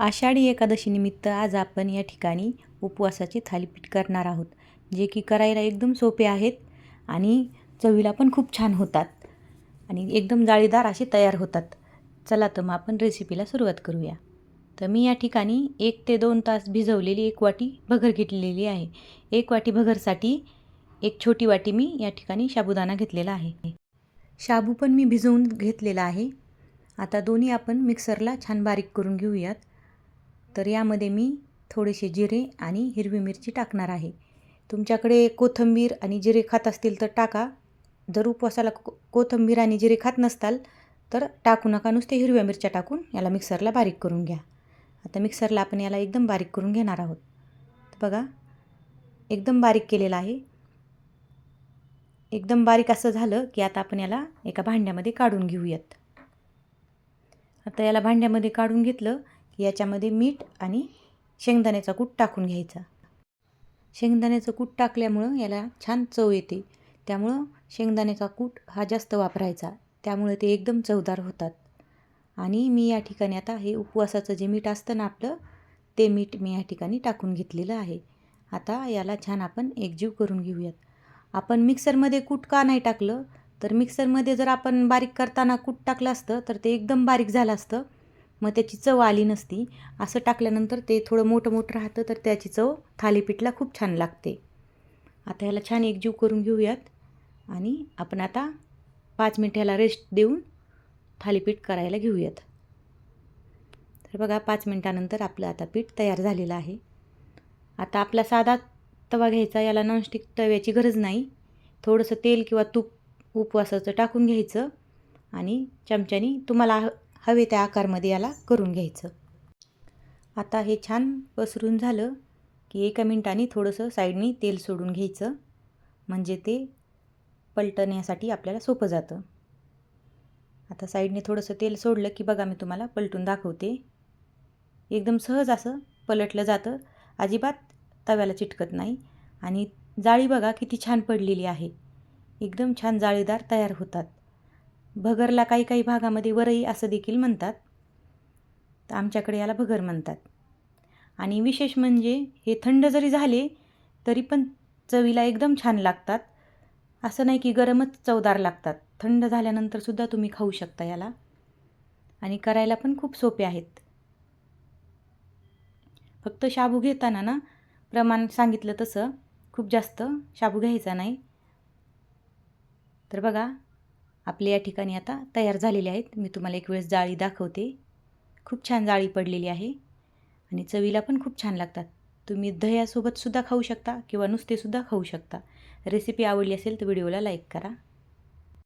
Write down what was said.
आषाढी एकादशीनिमित्त आज आपण या ठिकाणी उपवासाचे थालीपीठ करणार आहोत जे की करायला एकदम सोपे आहेत आणि चवीला पण खूप छान होतात आणि एकदम जाळीदार असे तयार होतात. चला तर मग आपण रेसिपीला सुरुवात करूया. तर मी या ठिकाणी एक ते दोन तास भिजवलेली एक वाटी भगर घेतलेली आहे. एक वाटी भगरसाठी एक छोटी वाटी मी या ठिकाणी साबुदाणा घेतलेला आहे. शाबू पण मी भिजवून घेतलेला आहे. आता दोन्ही आपण मिक्सरला छान बारीक करून घेऊयात. तर यामध्ये मी थोडेसे जिरे आणि हिरवी मिरची टाकणार आहे. तुमच्याकडे कोथिंबीर आणि जिरे खात असतील तर टाका. जर उपवासाला को कोथिंबीर आणि जिरे खात नसताल तर टाकू नका. नुसते हिरव्या मिरच्या टाकून याला मिक्सरला बारीक करून घ्या. आता मिक्सरला आपण याला एकदम बारीक करून घेणार आहोत. बघा एकदम बारीक केलेलं आहे. एकदम बारीक असं झालं की आता आपण याला एका भांड्यामध्ये काढून घेऊयात. आता याला भांड्यामध्ये काढून घेतलं याच्यामध्ये मीठ आणि शेंगदाण्याचा कूट टाकून घ्यायचा. शेंगदाण्याचं कूट टाकल्यामुळं याला छान चव येते. त्यामुळं शेंगदाण्याचा कूट हा जास्त वापरायचा. त्यामुळे ते एकदम चवदार होतात. आणि मी या ठिकाणी आता हे उपवासाचं जे मीठ असतं ना आपलं ते मीठ मी या ठिकाणी टाकून घेतलेलं आहे. आता याला छान आपण एकजीव करून घेऊयात. आपण मिक्सरमध्ये कूट का नाही टाकलं? तर मिक्सरमध्ये जर आपण बारीक करताना कूट टाकलं असतं तर ते एकदम बारीक झालं असतं. मग त्याची चव आली नसती. असं टाकल्यानंतर ते थोडं मोठं मोठं राहतं तर त्याची चव थालीपीठला खूप छान लागते. आता ह्याला छान एकजीव करून घेऊयात आणि आपण आता पाच मिनिट ह्याला रेस्ट देऊन थालीपीठ करायला घेऊयात. तर बघा पाच मिनटानंतर आपलं आता पीठ तयार झालेलं आहे. आता आपला साधा तवा घ्यायचा याला नॉनस्टिक तव्याची गरज नाही. थोडंसं तेल किंवा तूप उपवासाचं टाकून घ्यायचं आणि चमच्यानी तुम्हाला हवे त्या आकारमध्ये याला करून घ्यायचं. आता हे छान पसरून झालं की एका मिनटाने थोडंसं साईडनी तेल सोडून घ्यायचं. म्हणजे ते पलटण्यासाठी आपल्याला सोपं जातं. आता साईडने थोडंसं तेल सोडलं की बघा मी तुम्हाला पलटून दाखवते. एकदम सहज असं पलटलं जातं. अजिबात तव्याला चिटकत नाही. आणि जाळी बघा किती छान पडलेली आहे. एकदम छान जाळीदार तयार होतात. भगरला काही काही भागामध्ये वरई असं देखील म्हणतात. तर आमच्याकडे याला भगर म्हणतात. आणि विशेष म्हणजे हे थंड जरी झाले तरी पण चवीला एकदम छान लागतात. असं नाही की गरमच चवदार लागतात. थंड झाल्यानंतरसुद्धा तुम्ही खाऊ शकता याला. आणि करायला पण खूप सोपे आहेत. फक्त शाबू घेताना ना प्रमाण सांगितलं तसं खूप जास्त शाबू घ्यायचा नाही. तर बघा आपले या ठिकाणी आता तयार झालेले आहेत. मी तुम्हाला एक वेळेस जाळी दाखवते. खूप छान जाळी पडलेली आहे आणि चवीला पण खूप छान लागतात. तुम्ही दह्यासोबतसुद्धा खाऊ शकता किंवा नुसतेसुद्धा खाऊ शकता. रेसिपी आवडली असेल तर व्हिडिओला लाईक करा.